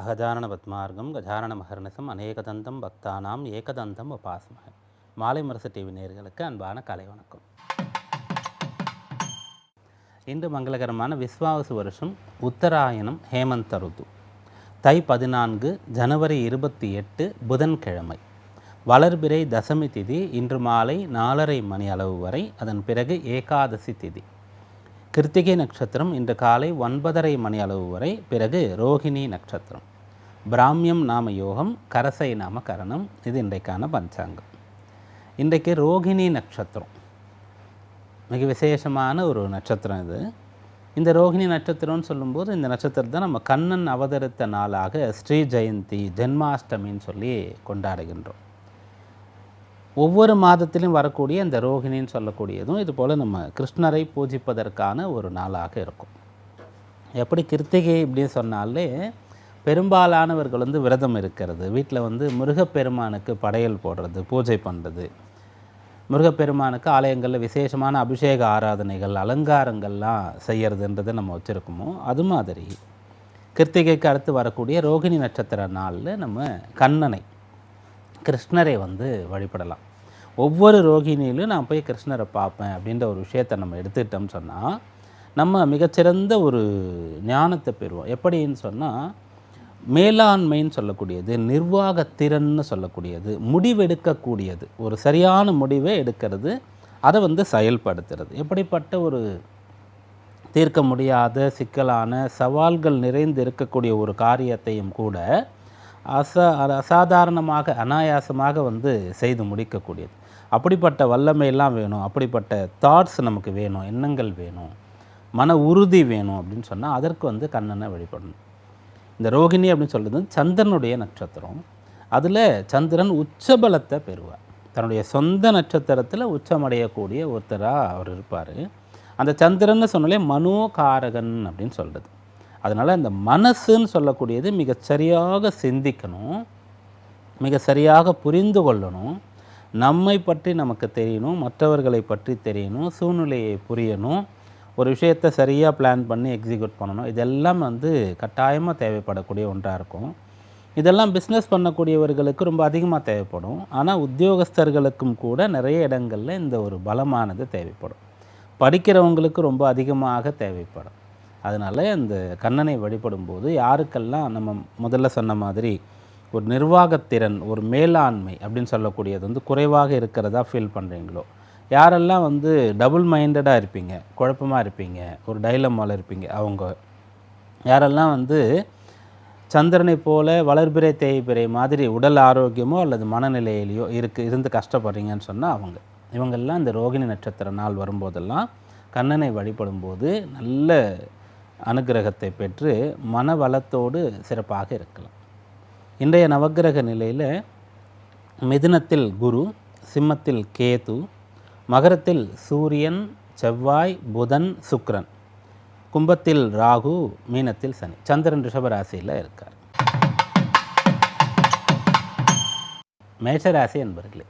அகதாரண பத்மார்க்கம் கஜாரண மகர்ணசம் அநேகதந்தம் பக்தானாம் ஏகதந்தம் உபாசமக மாலை மரசு டிவி நேர்களுக்கு அன்பான கலை வணக்கம். இன்று மங்களகரமான விஸ்வாவசு வருஷம் உத்தராயணம் ஹேமந்த ருது. தை பதினான்கு ஜனவரி இருபத்தி எட்டு புதன்கிழமை. வளர்பிறை தசமி திதி இன்று மாலை நாலரை மணி அளவு வரை அதன் பிறகு ஏகாதசி திதி. கிருத்திகை நட்சத்திரம் இன்று காலை ஒன்பதரை மணி அளவு வரை பிறகு ரோகிணி நட்சத்திரம். பிராமியம் நாம யோகம் கரசை நாம கரணம் இது இன்றைக்கான பஞ்சாங்கம். இன்றைக்கு ரோகிணி நட்சத்திரம். மிக விசேஷமான ஒரு நட்சத்திரம் இது. இந்த ரோகிணி நட்சத்திரம்னு சொல்லும்போது இந்த நட்சத்திரத்தை நம்ம கண்ணன் அவதரித்த நாளாக ஸ்ரீ ஜெயந்தி ஜென்மாஷ்டமின்னு சொல்லி கொண்டாடுகின்றோம். ஒவ்வொரு மாதத்திலும் வரக்கூடிய இந்த ரோகிணின்னு சொல்லக்கூடியதும் இது போல் நம்ம கிருஷ்ணரை பூஜிப்பதற்கான ஒரு நாளாக இருக்கும். எப்படி கிருத்திகை இப்படின்னு சொன்னாலே பெரும்பாலானவர்கள் வந்து விரதம் இருக்கிறது. வீட்டில் வந்து முருகப்பெருமானுக்கு படையல் போடுறது பூஜை பண்ணுறது முருகப்பெருமானுக்கு ஆலயங்களில் விசேஷமான அபிஷேக ஆராதனைகள் அலங்காரங்கள்லாம் செய்கிறதுன்றதை நம்ம வச்சுருக்கோமோ அது மாதிரி. கிருத்திகைக்கு அடுத்து வரக்கூடிய ரோகிணி நட்சத்திர நாளில் நம்ம கண்ணனை கிருஷ்ணரை வந்து வழிபடலாம். ஒவ்வொரு ரோகிணியிலும் நான் போய் கிருஷ்ணரை பார்ப்பேன் அப்படின்ற ஒரு விஷயத்தை நம்ம எடுத்துக்கிட்டோம்னு சொன்னால் நம்ம மிகச்சிறந்த ஒரு ஞானத்தை பெறுவோம். எப்படின்னு சொன்னால் மேலாண்மைன்னு சொல்லக்கூடியது நிர்வாகத்திறன்னு சொல்லக்கூடியது முடிவெடுக்கக்கூடியது. ஒரு சரியான முடிவை எடுக்கிறது அதை வந்து செயல்படுத்துறது. எப்படிப்பட்ட ஒரு தீர்க்க முடியாத சிக்கலான சவால்கள் நிறைந்து இருக்கக்கூடிய ஒரு காரியத்தையும் கூட அசா அசாதாரணமாக அனாயாசமாக வந்து செய்து முடிக்கக்கூடியது. அப்படிப்பட்ட வல்லமையெல்லாம் வேணும் அப்படிப்பட்ட தாட்ஸ் நமக்கு வேணும் எண்ணங்கள் வேணும் மன உறுதி வேணும் அப்படின்னு சொன்னால் அதற்கு வந்து கண்ணனை வழிபடணும். இந்த ரோகிணி அப்படின்னு சொல்கிறது சந்திரனுடைய நட்சத்திரம். அதில் சந்திரன் உச்சபலத்தை பெறுவார். தன்னுடைய சொந்த நட்சத்திரத்தில் உச்சமடையக்கூடிய ஒருத்தராக அவர் இருப்பார். அந்த சந்திரன்னு சொன்னாலே மனோகாரகன் அப்படின்னு சொல்கிறது அதனால் இந்த மனசுன்னு சொல்லக்கூடியது மிக சரியாக சிந்திக்கணும். மிக சரியாக புரிந்து கொள்ளணும். நம்மை பற்றி நமக்கு தெரியணும். மற்றவர்களை பற்றி தெரியணும். சூழ்நிலையை புரியணும். ஒரு விஷயத்தை சரியாக பிளான் பண்ணி எக்ஸிக்யூட் பண்ணணும். இதெல்லாம் வந்து கட்டாயமாக தேவைப்படக்கூடிய ஒன்றாக இருக்கும். இதெல்லாம் பிஸ்னஸ் பண்ணக்கூடியவர்களுக்கு ரொம்ப அதிகமாக தேவைப்படும். ஆனால் உத்தியோகஸ்தர்களுக்கும் கூட நிறைய இடங்களில் இந்த ஒரு பலமானது தேவைப்படும். படிக்கிறவங்களுக்கு ரொம்ப அதிகமாக தேவைப்படும். அதனால் இந்த கண்ணனை வழிபடும்போது யாருக்கெல்லாம் நம்ம முதல்ல சொன்ன மாதிரி ஒரு நிர்வாகத்திறன் ஒரு மேலாண்மை அப்படின்னு சொல்லக்கூடியது வந்து குறைவாக இருக்கிறதா ஃபீல் பண்ணுறீங்களோ யாரெல்லாம் வந்து டபுள் மைண்டடாக இருப்பீங்க குழப்பமாக இருப்பீங்க ஒரு டைலமாவில் இருப்பீங்க அவங்க யாரெல்லாம் வந்து சந்திரனை போல வளர்பிறை தேய்பிறை மாதிரி உடல் ஆரோக்கியமோ அல்லது மனநிலையிலையோ இருக்கு இருந்து கஷ்டப்படுறீங்கன்னு சொன்னால் அவங்க. இவங்கெல்லாம் இந்த ரோகிணி நட்சத்திர நாள் வரும்போதெல்லாம் கண்ணனை வழிபடும்போது நல்ல அனுகிரகத்தை பெற்று மன வளத்தோடு சிறப்பாக இருக்கலாம். இன்றைய நவக்கிரக நிலையில் மிதுனத்தில் குரு சிம்மத்தில் கேது மகரத்தில் சூரியன் செவ்வாய் புதன் சுக்ரன். கும்பத்தில் ராகு மீனத்தில் சனி. சந்திரன் ரிஷபராசியில் இருக்கார். மேஷராசி என்பர்களே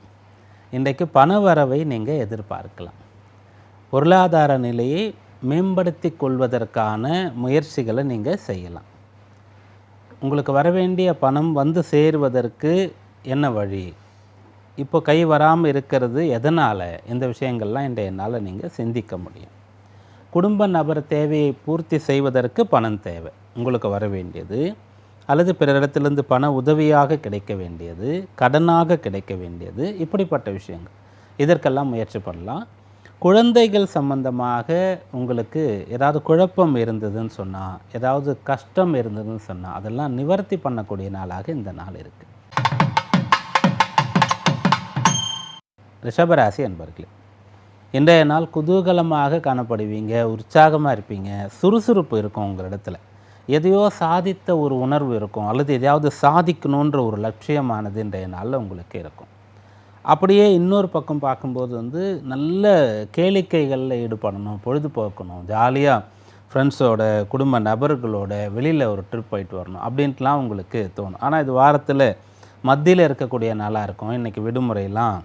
இன்றைக்கு பண வரவை நீங்கள் எதிர்பார்க்கலாம். பொருளாதார நிலையை மேம்படுத்தி கொள்வதற்கான முயற்சிகளை நீங்கள் செய்யலாம். உங்களுக்கு வர வேண்டிய பணம் வந்து சேருவதற்கு என்ன வழி? இப்போ கை வராமல் இருக்கிறது எதனால்? இந்த விஷயங்கள்லாம் இன்றைய நாளில் நீங்கள் சிந்திக்க முடியும். குடும்ப நபர் தேவையை பூர்த்தி செய்வதற்கு பணம் தேவை. உங்களுக்கு வர வேண்டியது. அல்லது பிறரிடத்திலிருந்து பண உதவியாக கிடைக்க வேண்டியது. கடனாக கிடைக்க வேண்டியது. இப்படிப்பட்ட விஷயங்கள். இதற்கெல்லாம் முயற்சி பண்ணலாம். குழந்தைகள் சம்பந்தமாக உங்களுக்கு ஏதாவது குழப்பம் இருந்ததுன்னு சொன்னால் ஏதாவது கஷ்டம் இருந்ததுன்னு சொன்னால் அதெல்லாம் நிவர்த்தி பண்ணக்கூடிய நாளாக இந்த நாள் இருக்குது ரிஷபராசி என்பர்களே இன்றைய நாள் குதூகலமாக காணப்படுவீங்க உற்சாகமாக இருப்பீங்க சுறுசுறுப்பு இருக்கும் உங்கள் இடத்துல. எதையோ சாதித்த ஒரு உணர்வு இருக்கும் அல்லது எதையாவது சாதிக்கணுன்ற ஒரு லட்சியமானது இன்றைய நாளில் உங்களுக்கு இருக்கும். அப்படியே இன்னொரு பக்கம் பார்க்கும்போது வந்து நல்ல கேளிக்கைகளில் ஈடுபடணும் பொழுதுபோக்கணும் ஜாலியாக ஃப்ரெண்ட்ஸோட குடும்ப நபர்களோட வெளியில் ஒரு ட்ரிப் போயிட்டு வரணும் அப்படின்ட்டுலாம் உங்களுக்கு தோணும். ஆனால் இது வாரத்தில் மத்தியில் இருக்கக்கூடிய நாளாக இருக்கும். இன்றைக்கி விடுமுறையெல்லாம்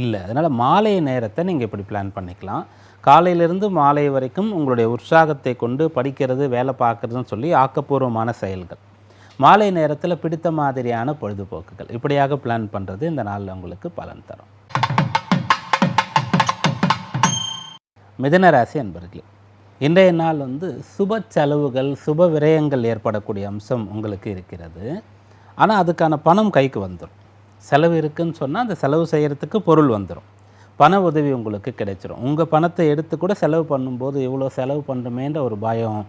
இல்லை. அதனால் மாலை நேரத்தை நீங்கள் இப்படி பிளான் பண்ணிக்கலாம். காலையிலிருந்து மாலை வரைக்கும் உங்களுடைய உற்சாகத்தை கொண்டு படிக்கிறது வேலை பார்க்குறதுன்னு சொல்லி ஆக்கப்பூர்வமான செயல்கள். மாலை நேரத்தில் பிடித்த மாதிரியான பொழுதுபோக்குகள். இப்படியாக பிளான் பண்ணுறது இந்த நாளில் உங்களுக்கு பலன் தரும். மிதனராசி அன்பர்களே இன்றைய நாள் வந்து சுப செலவுகள் சுப விரயங்கள் ஏற்படக்கூடிய அம்சம் உங்களுக்கு இருக்கிறது. ஆனால் அதுக்கான பணம் கைக்கு வந்துடும் செலவு இருக்குன்னு சொன்னால் அந்த செலவு செய்கிறதுக்கு பொருள் வந்துடும் பண உதவி உங்களுக்கு கிடைச்சிரும். உங்கள் பணத்தை எடுத்து கூட செலவு பண்ணும்போது இவ்வளோ செலவு பண்ணுறமேன்ற ஒரு பயம்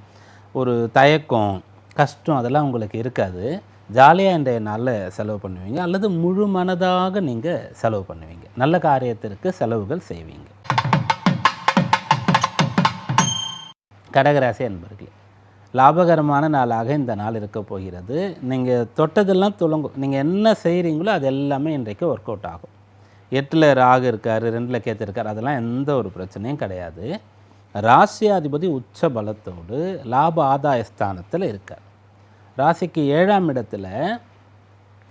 ஒரு தயக்கம் கஷ்டம் அதெல்லாம் உங்களுக்கு இருக்காது. ஜாலியாக இன்றைய நாளில் செலவு பண்ணுவீங்க. அல்லது முழு மனதாக நீங்கள் செலவு பண்ணுவீங்க. நல்ல காரியத்திற்கு செலவுகள் செய்வீங்க. கடகராசி அன்பர்களே லாபகரமான நாளாக இந்த நாள் இருக்க போகிறது. நீங்கள் தொட்டதெல்லாம் துளங்கும். நீங்கள் என்ன செய்கிறீங்களோ அது எல்லாமே இன்றைக்கு ஒர்க் அவுட் ஆகும். எட்டில் ராகு இருக்கார் ரெண்டில் கேத்து இருக்கார் அதெல்லாம் எந்த ஒரு பிரச்சனையும் கிடையாது. ராசியாதிபதி உச்ச பலத்தோடு லாப ஆதாய ஸ்தானத்தில் இருக்கார். ராசிக்கு ஏழாம் இடத்துல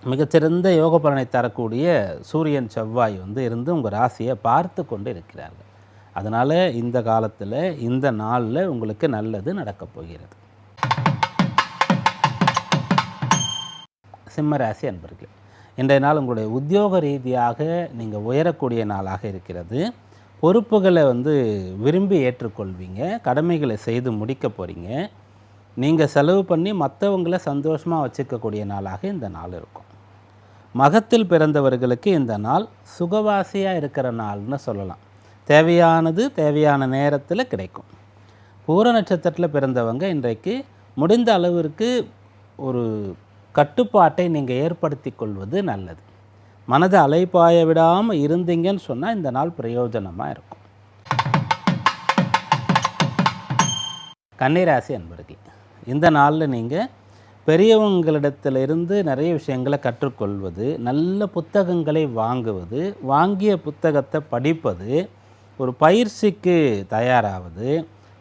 மிகச்சிறந்த யோக பலனை தரக்கூடிய சூரியன் செவ்வாய் வந்து இருந்து உங்கள் ராசியை பார்த்து கொண்டு இருக்கிறார்கள். அதனால் இந்த காலத்தில் இந்த நாளில் உங்களுக்கு நல்லது நடக்கப் போகிறது. சிம்ம ராசி அன்பர்களே இன்றைய நாள் உங்களுடைய உத்தியோக ரீதியாக நீங்கள் உயரக்கூடிய நாளாக இருக்கிறது. பொறுப்புகளை வந்து விரும்பி ஏற்றுக்கொள்வீங்க கடமைகளை செய்து முடிக்க போகிறீங்க நீங்கள் செலவு பண்ணி மற்றவங்களை சந்தோஷமாக வச்சுக்கக்கூடிய நாளாக இந்த நாள் இருக்கும். மகத்தில் பிறந்தவர்களுக்கு இந்த நாள் சுகவாசியாக இருக்கிற நாள்னு சொல்லலாம். தேவையானது தேவையான நேரத்தில் கிடைக்கும். பூர நட்சத்திரத்தில் பிறந்தவங்க இன்றைக்கு முடிந்த அளவிற்கு ஒரு கட்டுப்பாட்டை நீங்கள் ஏற்படுத்தி கொள்வது நல்லது. மனதை அலைப்பாய விடாமல் இருந்தீங்கன்னு சொன்னால் இந்த நாள் பிரயோஜனமாக இருக்கும். கன்னிராசி அன்பர்கள் இந்த நாளில் நீங்கள் பெரியவங்களிடத்திலிருந்து நிறைய விஷயங்களை கற்றுக்கொள்வது நல்ல புத்தகங்களை வாங்குவது வாங்கிய புத்தகத்தை படிப்பது ஒரு பயிற்சிக்கு தயாராவது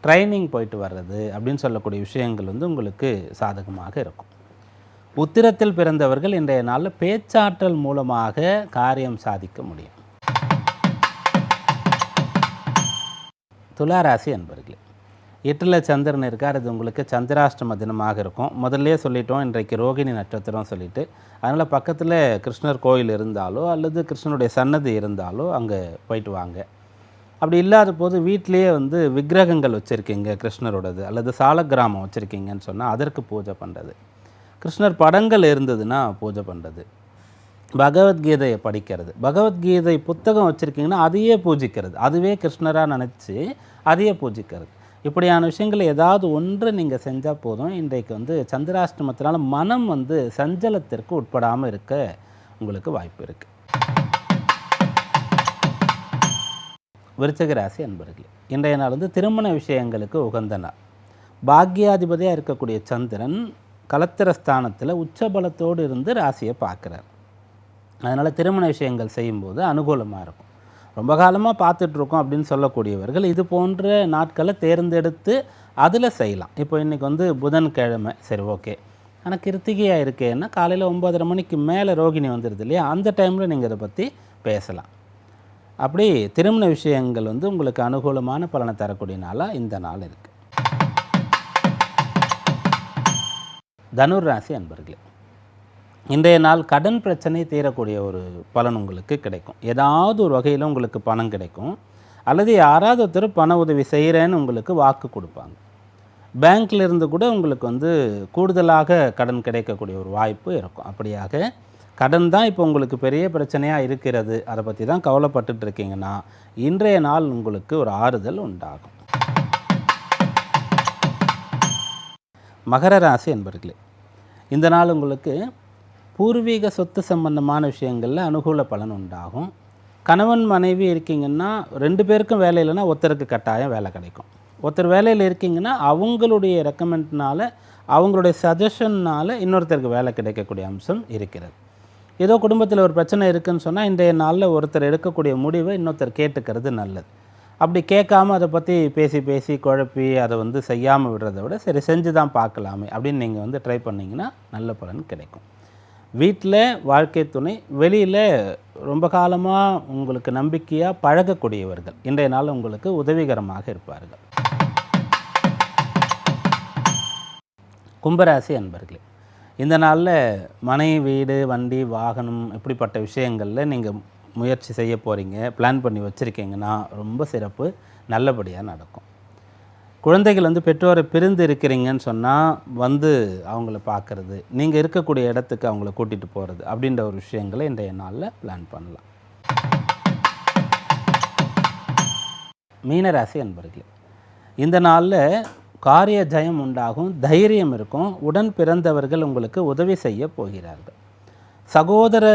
ட்ரைனிங் போயிட்டு வர்றது அப்படின்னு சொல்லக்கூடிய விஷயங்கள் வந்து உங்களுக்கு சாதகமாக இருக்கும். உத்திரத்தில் பிறந்தவர்கள் இன்றைய நாளில் பேச்சாற்றல் மூலமாக காரியம் சாதிக்க முடியும். துளாராசி அன்பர்களே எட்டில் சந்திரன் இருக்கார். அது உங்களுக்கு சந்திராஷ்டம தினமாக இருக்கும். முதல்லே சொல்லிட்டோம் இன்றைக்கு ரோகிணி நட்சத்திரம் சொல்லிட்டு. அதனால் பக்கத்தில் கிருஷ்ணர் கோயில் இருந்தாலோ அல்லது கிருஷ்ணனுடைய சன்னதி இருந்தாலோ அங்கே போயிட்டு வாங்க. அப்படி இல்லாத போது வீட்டிலேயே வந்து விக்கிரகங்கள் வச்சுருக்கீங்க கிருஷ்ணரோடது அல்லது சாலக்கிராமம் வச்சுருக்கீங்கன்னு சொன்னால் அதற்கு பூஜை பண்ணுறது கிருஷ்ணர் படங்கள் இருந்ததுன்னா பூஜை பண்ணுறது பகவத்கீதையை படிக்கிறது. பகவத்கீதை புத்தகம் வச்சுருக்கீங்கன்னா அதையே பூஜிக்கிறது. அதுவே கிருஷ்ணராக நினச்சி அதையே பூஜிக்கிறது. இப்படியான விஷயங்கள் ஏதாவது ஒன்று நீங்கள் செஞ்சால் போதும். இன்றைக்கு வந்து சந்திராஷ்டமத்தினால மனம் வந்து சஞ்சலத்திற்கு உட்படாமல் இருக்க உங்களுக்கு வாய்ப்பு இருக்குது விருச்சக ராசி அன்பர்களே இன்றைய நாள் வந்து திருமண விஷயங்களுக்கு உகந்த நாள். பாக்யாதிபதியாக இருக்கக்கூடிய சந்திரன் கலத்திரஸ்தானத்தில் உச்சபலத்தோடு இருந்து ராசியை பார்க்குறார். அதனால் திருமண விஷயங்கள் செய்யும்போது அனுகூலமாக இருக்கும். ரொம்ப காலமாக பார்த்துட்ருக்கோம் அப்படின்னு சொல்லக்கூடியவர்கள் இது போன்ற நாட்களை தேர்ந்தெடுத்து அதில் செய்யலாம். இப்போ இன்றைக்கி வந்து புதன்கிழமை. சரி ஓகே. ஆனால் கிருத்திகையாக இருக்கேன்னா காலையில் ஒம்பதரை மணிக்கு மேலே ரோகிணி வந்துடுது இல்லையா? அந்த டைமில் நீங்கள் இதை பற்றி பேசலாம். அப்படி திருமண விஷயங்கள் வந்து உங்களுக்கு அனுகூலமான பலனை தரக்கூடிய நாளாக இந்த நாள் இருக்குது தனுர் ராசி அன்பர்களே இன்றைய நாள் கடன் பிரச்சனை தீரக்கூடிய ஒரு பலன் உங்களுக்கு கிடைக்கும். ஏதாவது ஒரு வகையில் உங்களுக்கு பணம் கிடைக்கும். அல்லது யாராவது ஒருத்தர் பண உதவி செய்கிறேன்னு உங்களுக்கு வாக்கு கொடுப்பாங்க. பேங்க்கில் இருந்து கூட உங்களுக்கு வந்து கூடுதலாக கடன் கிடைக்கக்கூடிய ஒரு வாய்ப்பு இருக்கும். அப்படியாக கடன் தான் இப்போ உங்களுக்கு பெரிய பிரச்சனையாக இருக்கிறது. அதை பற்றி தான் கவலைப்பட்டுட்டு இருக்கீங்கன்னா இன்றைய நாள் உங்களுக்கு ஒரு ஆறுதல் உண்டாகும். மகர ராசி என்பர்களே இந்த நாள் உங்களுக்கு பூர்வீக சொத்து சம்பந்தமான விஷயங்களில் அனுகூல பலன் உண்டாகும். கணவன் மனைவி இருக்கீங்கன்னா ரெண்டு பேருக்கும் வேலை இல்லைன்னா ஒருத்தருக்கு கட்டாயம் வேலை கிடைக்கும். ஒருத்தர் வேலையில் இருக்கீங்கன்னா அவங்களுடைய ரெக்கமெண்ட்னால அவங்களுடைய சஜஷன்னால் இன்னொருத்தருக்கு வேலை கிடைக்கக்கூடிய அம்சம் இருக்கிறது. ஏதோ குடும்பத்தில் ஒரு பிரச்சனை இருக்குன்னு சொன்னால் இன்றைய நாளில் ஒருத்தர் எடுக்கக்கூடிய முடிவை இன்னொருத்தர் கேட்டுக்கிறது நல்லது. அப்படி கேட்காம அதை பற்றி பேசி பேசி குழப்பி அதை வந்து செய்யாமல் விடுறத விட சரி செஞ்சு தான் பார்க்கலாமே அப்படின்னு நீங்கள் வந்து ட்ரை பண்ணிங்கன்னா நல்ல பலன் கிடைக்கும். வீட்டில் வாழ்க்கை துணை வெளியில் ரொம்ப காலமாக உங்களுக்கு நம்பிக்கையாக பழகக்கூடியவர்கள் இன்றைய நாள் உங்களுக்கு உதவிகரமாக இருப்பார்கள். கும்பராசி அன்பர்களே இந்த நாளில் மனை வீடு வண்டி வாகனம் இப்படிப்பட்ட விஷயங்களில் நீங்கள் முயற்சி செய்ய போகிறீங்க பிளான் பண்ணி வச்சுருக்கீங்கன்னா ரொம்ப சிறப்பு நல்லபடியாக நடக்கும். குழந்தைகள் வந்து பெற்றோரை பிரிந்து இருக்கிறீங்கன்னு சொன்னால் வந்து அவங்கள பார்க்குறது நீங்கள் இருக்கக்கூடிய இடத்துக்கு அவங்கள கூட்டிகிட்டு போகிறது அப்படின்ற ஒரு விஷயங்களை இன்றைய நாளில் பிளான் பண்ணலாம். மீனராசி அன்பர்களே இந்த நாளில் காரிய ஜயம் உண்டாகும் தைரியம் இருக்கும் உடன் பிறந்தவர்கள் உங்களுக்கு உதவி செய்ய போகிறார்கள். சகோதர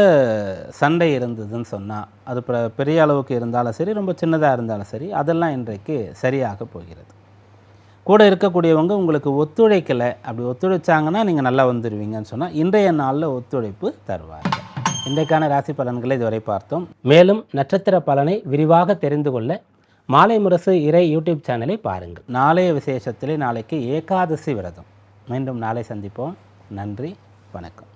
சண்டை இருந்ததுன்னு சொன்னால் அது பெரிய அளவுக்கு இருந்தாலும் சரி ரொம்ப சின்னதாக இருந்தாலும் சரி அதெல்லாம் இன்றைக்கு சரியாக போகிறது. கூட இருக்கக்கூடியவங்க உங்களுக்கு ஒத்துழைக்கலை அப்படி ஒத்துழைச்சாங்கன்னா நீங்கள் நல்லா வந்துடுவீங்கன்னு சொன்னால் இன்றைய நாளில் ஒத்துழைப்பு தருவார்கள். இன்றைக்கான ராசி பலன்களை இதுவரை பார்த்தோம். மேலும் நட்சத்திர பலனை விரிவாக தெரிந்து கொள்ள மாலை முரசு இறை யூடியூப் சேனலை பாருங்கள். நாளைய விசேஷத்திலே நாளைக்கு ஏகாதசி விரதம். மீண்டும் நாளை சந்திப்போம். நன்றி வணக்கம்.